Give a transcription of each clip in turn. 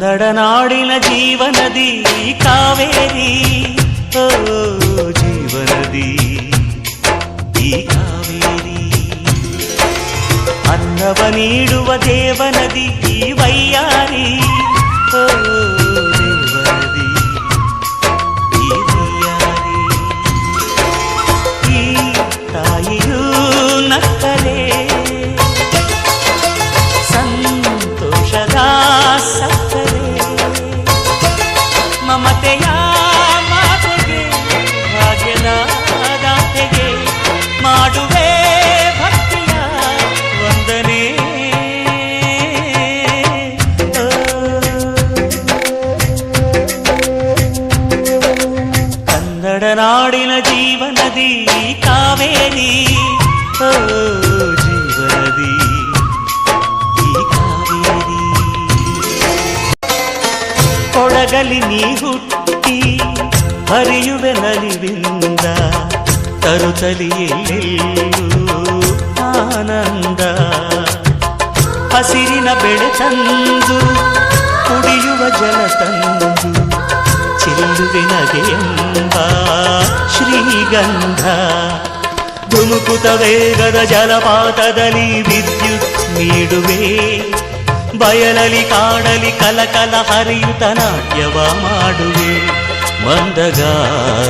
సందడనాడిన జీవనది కావేరి ఓ జీవనది ఈ కావేరి అన్నవ నీడువ దేవనది వయ్యారి ఓ ಕನ್ನಡ ನಾಡಿನ ಜೀವನದಿ ಕಾವೇರಿ ಓ ಜೀವನದಿ ಈ ಕಾವೇರಿ ಕೊಡಗಲಿ ನೀ ಹುಟ್ಟಿ ಹರಿಯುವೆ ನಲಿವಿಂದ ತರುತ್ತಲಿ ಎಲ್ಲೆಲ್ಲೂ ಆನಂದ ಹಸಿರಿನ ಬೆಳೆ ತಂದು ಕುಡಿಯುವ ಜಲ ತಂದು ಚೆಲ್ಲುವೆ ಎಂಬ ಶ್ರೀಗಂಧ ಧುಮುಕುತ ವೇಗದ ಜಲಪಾತದಲ್ಲಿ ವಿದ್ಯುತ್ ನೀಡುವೆ ಬಯಲಲಿ ಕಾಡಲಿ ಕಲಕಲ ಹರಿಯುತ ನಾಟ್ಯವ ಮಾಡುವೆ ಮಂದಗಾಮಿನಿ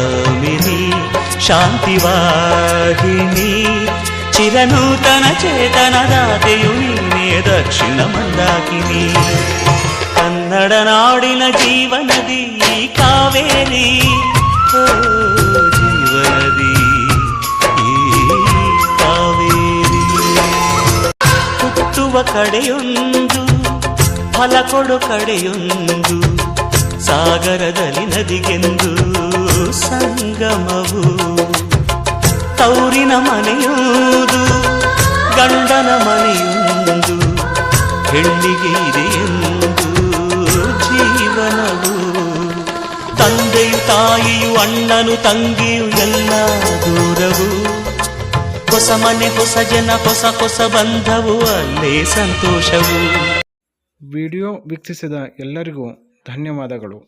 ಶಾಂತಿವಾಹಿನಿ ಚಿರನೂತನ ಚೇತನದಾತೆಯು ನೀನೇ ದಕ್ಷಿಣ ಮಂದಾಕಿನಿ ಕನ್ನಡ ನಾಡಿನ ಜೀವನದಿ ಕಾವೇರಿ. ಓ, ಜೀವನದಿ ಕಾವೇರಿ. ಹುಟ್ಟುವ ಕಡೆಯೊಂದು, ಫಲ ಕೊಡು ಕಡೆಯೊಂದು, ಸಾಗರದಲ್ಲಿ ನದಿಗೆಂದು ಸಂಗಮವು. ತೌರಿನ ಮನೆಯುವುದು ಗಂಡನ ಮನೆಯೊಂದು, ಹೆಣ್ಣಿಗೆ ತಾಯಿಯು ಅಣ್ಣನು ತಂಗಿಯು ಎಲ್ಲ ದೂರವು. ಹೊಸ ಮನೆ, ಹೊಸ ಜನ, ಹೊಸ ಹೊಸ ಬಂಧವು, ಅಲ್ಲೇ ಸಂತೋಷವು. ವಿಡಿಯೋ ವೀಕ್ಷಿಸಿದ ಎಲ್ಲರಿಗೂ ಧನ್ಯವಾದಗಳು.